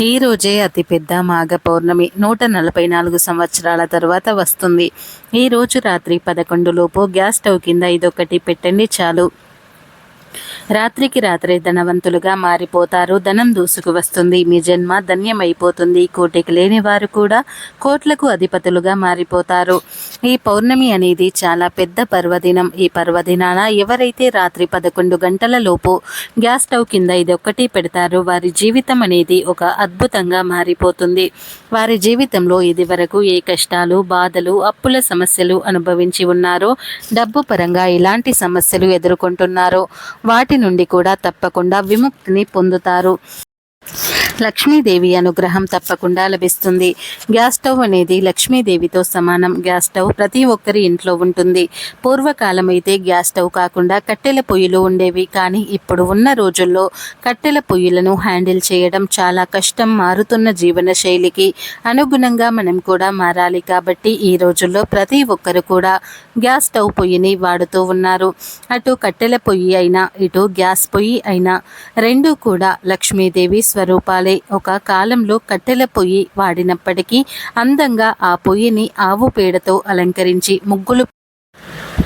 ఈ రోజే అతిపెద్ద మాఘ పౌర్ణమి. నూట నలభై నాలుగు సంవత్సరాల తర్వాత వస్తుంది. ఈ రోజు రాత్రి పదకొండు లోపు గ్యాస్ స్టవ్ కింద ఇదొకటి పెట్టండి చాలు. రాత్రికి రాత్రే ధనవంతులుగా మారిపోతారు. ధనం దూసుకు వస్తుంది. మీ జన్మ ధన్యమైపోతుంది. కోటికి లేని వారు కూడా కోట్లకు అధిపతులుగా మారిపోతారు. ఈ పౌర్ణమి అనేది చాలా పెద్ద పర్వదినం. ఈ పర్వదినాన ఎవరైతే రాత్రి పదకొండు గంటల లోపు గ్యాస్ స్టవ్ కింద ఇది ఒక్కటి పెడతారో వారి జీవితం అనేది ఒక అద్భుతంగా మారిపోతుంది. వారి జీవితంలో ఇది వరకు ఏ కష్టాలు బాధలు అప్పుల సమస్యలు అనుభవించి ఉన్నారో డబ్బు పరంగా ఎలాంటి సమస్యలు ఎదుర్కొంటున్నారో వాటి నుండి కూడా తప్పకుండా విముక్తిని పొందుతారు. లక్ష్మీదేవి అనుగ్రహం తప్పకుండా లభిస్తుంది. గ్యాస్ స్టవ్ అనేది లక్ష్మీదేవితో సమానం. గ్యాస్ స్టవ్ ప్రతి ఒక్కరి ఇంట్లో ఉంటుంది. పూర్వకాలం అయితే గ్యాస్ స్టవ్ కాకుండా కట్టెల పొయ్యిలు ఉండేవి. కానీ ఇప్పుడు ఉన్న రోజుల్లో కట్టెల పొయ్యిలను హ్యాండిల్ చేయడం చాలా కష్టం. మారుతున్న జీవన శైలికి అనుగుణంగా మనం కూడా మారాలి. కాబట్టి ఈ రోజుల్లో ప్రతి ఒక్కరు కూడా గ్యాస్ స్టవ్ పొయ్యిని వాడుతూ ఉన్నారు. అటు కట్టెల పొయ్యి అయినా ఇటు గ్యాస్ పొయ్యి అయినా రెండూ కూడా లక్ష్మీదేవి స్వరూపాలు. ఒక కాలంలో కట్టెల పొయ్యి వాడినప్పటికీ అందంగా ఆ పొయ్యిని ఆవు పేడతో అలంకరించి ముగ్గులు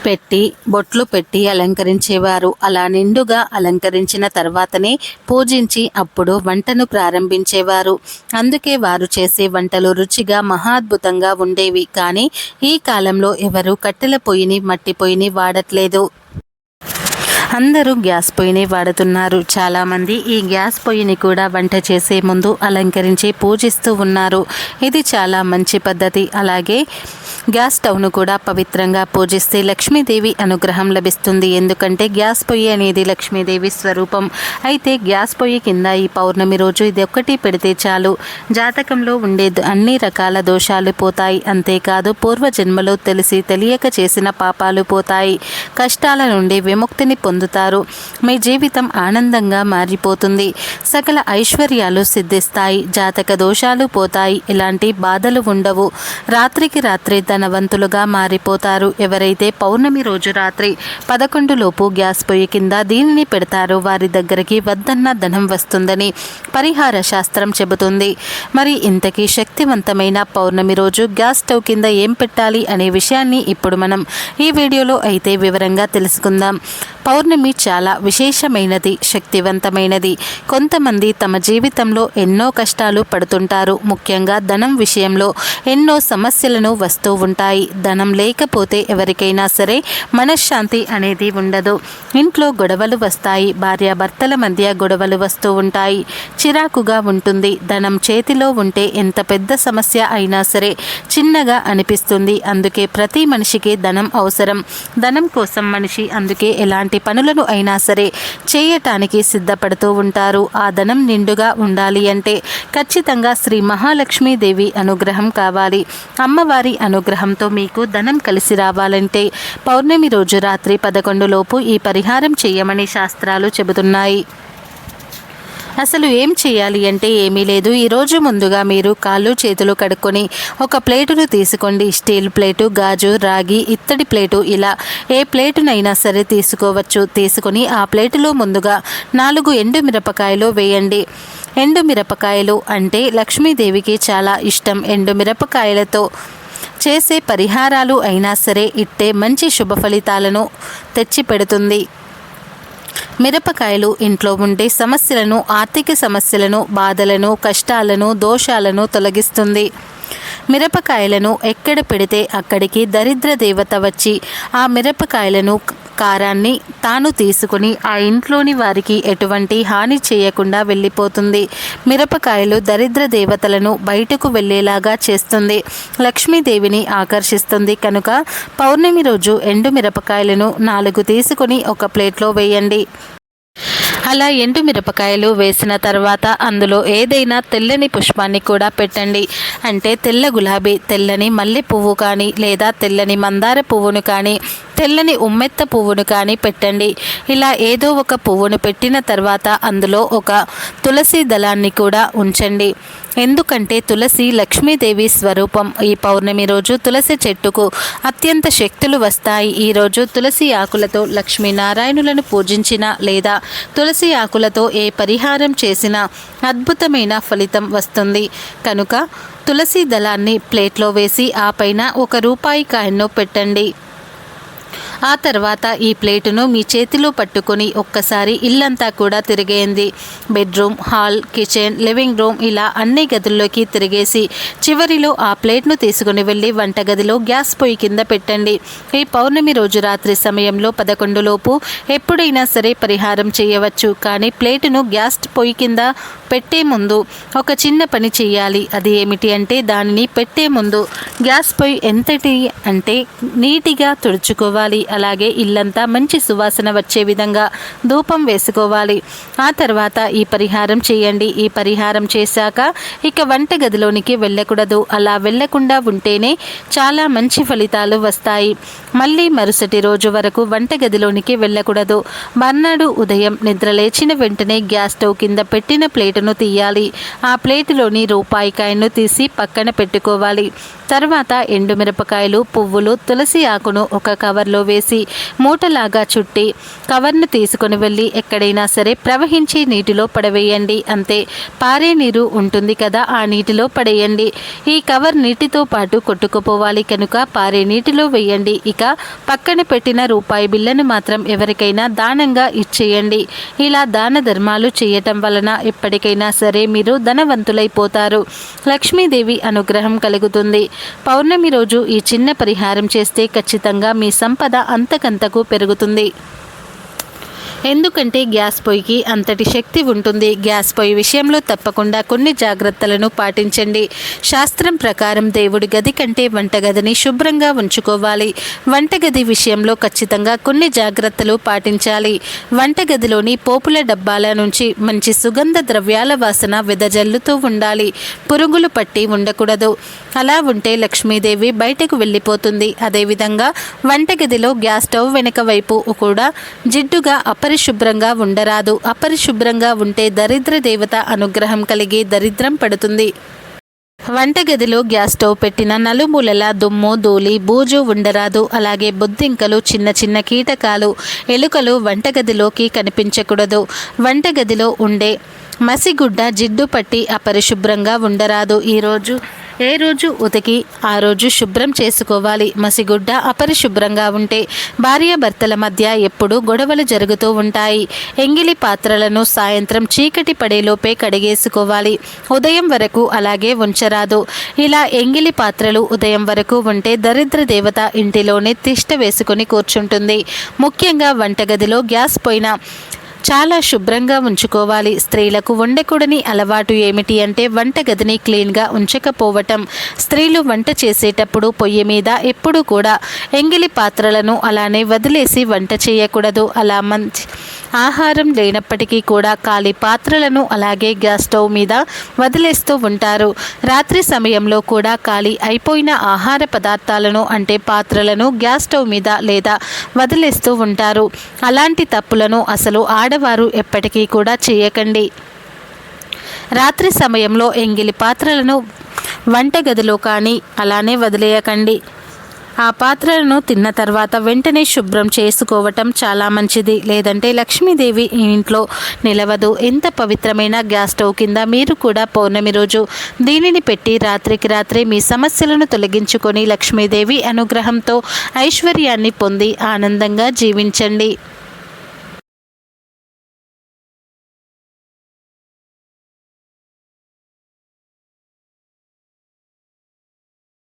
పెట్టి బొట్లు పెట్టి అలంకరించేవారు. అలా నిండుగా అలంకరించిన తర్వాతనే పూజించి అప్పుడు వంటను ప్రారంభించేవారు. అందుకే వారు చేసే వంటలు రుచిగా మహాద్భుతంగా ఉండేవి. కానీ ఈ కాలంలో ఎవరు కట్టెల పొయ్యిని మట్టి పొయ్యిని వాడట్లేదు. అందరూ గ్యాస్ పొయ్యిని వాడుతున్నారు. చాలామంది ఈ గ్యాస్ పొయ్యిని కూడా వంట చేసే ముందు అలంకరించి పూజిస్తూ ఉన్నారు. ఇది చాలా మంచి పద్ధతి. అలాగే గ్యాస్ స్టవ్ను కూడా పవిత్రంగా పూజిస్తే లక్ష్మీదేవి అనుగ్రహం లభిస్తుంది. ఎందుకంటే గ్యాస్ పొయ్యి అనేది లక్ష్మీదేవి స్వరూపం. అయితే గ్యాస్ పొయ్యి కింద ఈ పౌర్ణమి రోజు ఇది ఒక్కటి పెడితే చాలు. జాతకంలో ఉండే అన్ని రకాల దోషాలు పోతాయి. అంతేకాదు పూర్వజన్మలో తెలిసి తెలియక చేసిన పాపాలు పోతాయి. కష్టాల నుండి విముక్తిని పొంది పొందుతారు. మీ జీవితం ఆనందంగా మారిపోతుంది. సకల ఐశ్వర్యాలు సిద్ధిస్తాయి. జాతక దోషాలు పోతాయి. ఎలాంటి బాధలు ఉండవు. రాత్రికి రాత్రి ధనవంతులుగా మారిపోతారు. ఎవరైతే పౌర్ణమి రోజు రాత్రి పదకొండు లోపు గ్యాస్ పొయ్యి కింద దీనిని పెడతారో వారి దగ్గరికి వద్దన్న ధనం వస్తుందని పరిహార శాస్త్రం చెబుతుంది. మరి ఇంతకీ శక్తివంతమైన పౌర్ణమి రోజు గ్యాస్ స్టవ్ కింద ఏం పెట్టాలి అనే విషయాన్ని ఇప్పుడు మనం ఈ వీడియోలో అయితే వివరంగా తెలుసుకుందాం. పౌర్ణమి చాలా విశేషమైనది శక్తివంతమైనది. కొంతమంది తమ జీవితంలో ఎన్నో కష్టాలు పడుతుంటారు. ముఖ్యంగా ధనం విషయంలో ఎన్నో సమస్యలను వస్తూ ఉంటాయి. ధనం లేకపోతే ఎవరికైనా సరే మనశ్శాంతి అనేది ఉండదు. ఇంట్లో గొడవలు వస్తాయి. భార్యాభర్తల మధ్య గొడవలు వస్తూ ఉంటాయి. చిరాకుగా ఉంటుంది. ధనం చేతిలో ఉంటే ఎంత పెద్ద సమస్య అయినా సరే చిన్నగా అనిపిస్తుంది. అందుకే ప్రతి మనిషికి ధనం అవసరం. ధనం కోసం మనిషి అందుకే ఎలాంటి పనులను అయినా సరే చేయటానికి సిద్ధపడుతూ ఉంటారు. ఆ ధనం నిండుగా ఉండాలి అంటే ఖచ్చితంగా శ్రీ మహాలక్ష్మీదేవి అనుగ్రహం కావాలి. అమ్మవారి అనుగ్రహంతో మీకు ధనం కలిసి రావాలంటే పౌర్ణమి రోజు రాత్రి పదకొండు లోపు ఈ పరిహారం చేయమని శాస్త్రాలు చెబుతున్నాయి. అసలు ఏం చేయాలి అంటే ఏమీ లేదు. ఈరోజు ముందుగా మీరు కాళ్ళు చేతులు కడుక్కొని ఒక ప్లేటును తీసుకోండి. స్టీల్ ప్లేటు గాజు రాగి ఇత్తడి ప్లేటు ఇలా ఏ ప్లేటునైనా సరే తీసుకోవచ్చు. తీసుకొని ఆ ప్లేటులో ముందుగా నాలుగు ఎండు మిరపకాయలు వేయండి. ఎండు మిరపకాయలు అంటే లక్ష్మీదేవికి చాలా ఇష్టం. ఎండు మిరపకాయలతో చేసే పరిహారాలు అయినా సరే ఇట్టే మంచి శుభ ఫలితాలను తెచ్చిపెడుతుంది. మిరపకాయలు ఇంట్లో ఉండే సమస్యలను ఆర్థిక సమస్యలను బాధలను కష్టాలను దోషాలను తొలగిస్తుంది. మిరపకాయలను ఎక్కడ పెడితే అక్కడికి దరిద్ర దేవత వచ్చి ఆ మిరపకాయలను కారాన్ని తాను తీసుకుని ఆ ఇంట్లోని వారికి ఎటువంటి హాని చేయకుండా వెళ్ళిపోతుంది. మిరపకాయలు దరిద్ర దేవతలను బయటకు వెళ్ళేలాగా చేస్తుంది. లక్ష్మీదేవిని ఆకర్షిస్తుంది. కనుక పౌర్ణమి రోజు ఎండు మిరపకాయలను నాలుగు తీసుకుని ఒక ప్లేట్లో వేయండి. అలా ఎండు మిరపకాయలు వేసిన తర్వాత అందులో ఏదైనా తెల్లని పుష్పాన్ని కూడా పెట్టండి. అంటే తెల్ల గులాబీ తెల్లని మల్లె పువ్వు కానీ లేదా తెల్లని మందార పువ్వును కానీ తెల్లని ఉమ్మెత్త పువ్వును కానీ పెట్టండి. ఇలా ఏదో ఒక పువ్వును పెట్టిన తర్వాత అందులో ఒక తులసి దళాన్ని కూడా ఉంచండి. ఎందుకంటే తులసి లక్ష్మీదేవి స్వరూపం. ఈ పౌర్ణమి రోజు తులసి చెట్టుకు అత్యంత శక్తులు వస్తాయి. ఈరోజు తులసి ఆకులతో లక్ష్మీనారాయణులను పూజించిన లేదా తులసి ఆకులతో ఏ పరిహారం చేసినా అద్భుతమైన ఫలితం వస్తుంది. కనుక తులసి దళాన్ని ప్లేట్లో వేసి ఆ పైన ఒక రూపాయి కాయను పెట్టండి. ఆ తర్వాత ఈ ప్లేటును మీ చేతిలో పట్టుకొని ఒక్కసారి ఇల్లంతా కూడా తిరిగేయండి. Bedroom hall kitchen living room ఇలా అన్ని గదుల్లోకి తిరిగేసి చివరిలో ఆ ప్లేట్ను తీసుకుని వెళ్ళి వంటగదిలో గ్యాస్ పొయ్యి కింద పెట్టండి. ఈ పౌర్ణమి రోజు రాత్రి సమయంలో పదకొండు లోపు ఎప్పుడైనా సరే పరిహారం చేయవచ్చు. కానీ ప్లేటును గ్యాస్ పొయ్యి కింద పెట్టే ముందు ఒక చిన్న పని చేయాలి. అది ఏమిటి అంటే దానిని పెట్టే ముందు గ్యాస్ పొయ్యి ఎంతటి అంటే నీటిగా తుడుచుకోవాలి. అలాగే ఇల్లంతా మంచి సువాసన వచ్చే విధంగా ధూపం వేసుకోవాలి. ఆ తర్వాత ఈ పరిహారం చేయండి. ఈ పరిహారం చేశాక ఇక వంట గదిలోనికి వెళ్ళకూడదు. అలా వెళ్ళకుండా ఉంటేనే చాలా మంచి ఫలితాలు వస్తాయి. మళ్ళీ మరుసటి రోజు వరకు వంట గదిలోనికి వెళ్ళకూడదు. మర్నాడు ఉదయం నిద్రలేచిన వెంటనే గ్యాస్ స్టవ్ కింద పెట్టిన ప్లేటును తీయాలి. ఆ ప్లేటులోని రూపాయి కాయను తీసి పక్కన పెట్టుకోవాలి. తర్వాత ఎండుమిరపకాయలు పువ్వులు తులసి ఆకును ఒక కవర్లో వేసి మూటలాగా చుట్టి కవర్ను తీసుకుని వెళ్ళి ఎక్కడైనా సరే ప్రవహించే నీటిలో పడవేయండి. అంతే పారే నీరు ఉంటుంది కదా ఆ నీటిలో పడేయండి. ఈ కవర్ నీటితో పాటు కొట్టుకుపోవాలి కనుక పారే నీటిలో వేయండి. ఇక పక్కన పెట్టిన రూపాయి బిల్లను మాత్రం ఎవరికైనా దానంగా ఇచ్చేయండి. ఇలా దాన ధర్మాలు చేయటం వలన ఎప్పటికైనా సరే మీరు ధనవంతులైపోతారు. లక్ష్మీదేవి అనుగ్రహం కలుగుతుంది. పౌర్ణమి రోజు ఈ చిన్న పరిహారం చేస్తే ఖచ్చితంగా మీ సంపద అంతకంతకు పెరుగుతుంది. ఎందుకంటే గ్యాస్ పొయ్యికి అంతటి శక్తి ఉంటుంది. గ్యాస్ పొయ్యి విషయంలో తప్పకుండా కొన్ని జాగ్రత్తలను పాటించండి. శాస్త్రం ప్రకారం దేవుడి గది కంటే వంటగదిని శుభ్రంగా ఉంచుకోవాలి. వంటగది విషయంలో ఖచ్చితంగా కొన్ని జాగ్రత్తలు పాటించాలి. వంటగదిలోని పోపుల డబ్బాల నుంచి మంచి సుగంధ ద్రవ్యాల వాసన వెదజల్లుతూ ఉండాలి. పురుగులు పట్టి ఉండకూడదు. అలా ఉంటే లక్ష్మీదేవి బయటకు వెళ్ళిపోతుంది. అదేవిధంగా వంటగదిలో గ్యాస్ స్టవ్ వెనుక వైపు కూడా జిడ్డుగా అపరిశుభ్రంగా ఉండరాదు. అపరిశుభ్రంగా ఉంటే దరిద్ర దేవత అనుగ్రహం కలిగి దరిద్రం పడుతుంది. వంటగదిలో గ్యాస్ స్టవ్ పెట్టిన నలుమూలల దుమ్ము ధూళి బూజు ఉండరాదు. అలాగే బొద్దింకలు చిన్న చిన్న కీటకాలు ఎలుకలు వంటగదిలోకి కనిపించకూడదు. వంటగదిలో ఉండే మసిగుడ్డ జిడ్డు పట్టి అపరిశుభ్రంగా ఉండరాదు. ఈరోజు ఏ రోజు ఉతికి ఆ రోజు శుభ్రం చేసుకోవాలి. మసిగుడ్డ అపరిశుభ్రంగా ఉంటే భార్యాభర్తల మధ్య ఎప్పుడూ గొడవలు జరుగుతూ ఉంటాయి. ఎంగిలి పాత్రలను సాయంత్రం చీకటి పడేలోపే కడిగేసుకోవాలి. ఉదయం వరకు అలాగే ఉంచరాదు. ఇలా ఎంగిలి పాత్రలు ఉదయం వరకు ఉంటే దరిద్ర దేవత ఇంటిలోనే తిష్ట వేసుకుని కూర్చుంటుంది. ముఖ్యంగా వంటగదిలో గ్యాస్ పోయిన చాలా శుభ్రంగా ఉంచుకోవాలి. స్త్రీలకు వండకూడని అలవాటు ఏమిటి అంటే వంట గదిని క్లీన్గా ఉంచకపోవటం. స్త్రీలు వంట చేసేటప్పుడు పొయ్యి మీద ఎప్పుడూ కూడా ఎంగిలి పాత్రలను అలానే వదిలేసి వంట చేయకూడదు. అలా మంచి ఆహారం లేనప్పటికీ కూడా ఖాళీ పాత్రలను అలాగే గ్యాస్ స్టవ్ మీద వదిలేస్తూ ఉంటారు. రాత్రి సమయంలో కూడా ఖాళీ అయిపోయిన ఆహార పదార్థాలను అంటే పాత్రలను గ్యాస్ స్టవ్ మీద లేదా వదిలేస్తూ ఉంటారు. అలాంటి తప్పులను అసలు ఆడ వారు ఎప్పటికీ కూడా చేయకండి. రాత్రి సమయంలో ఎంగిలి పాత్రలను వంటగదిలో కానీ అలానే వదిలేయకండి. ఆ పాత్రలను తిన్న తర్వాత వెంటనే శుభ్రం చేసుకోవటం చాలా మంచిది. లేదంటే లక్ష్మీదేవి ఇంట్లో నిలవదు. ఎంత పవిత్రమైన గ్యాస్ స్టవ్ కింద మీరు కూడా పౌర్ణమి రోజు దీనిని పెట్టి రాత్రికి రాత్రి మీ సమస్యలను తొలగించుకొని లక్ష్మీదేవి అనుగ్రహంతో ఐశ్వర్యాన్ని పొంది ఆనందంగా జీవించండి.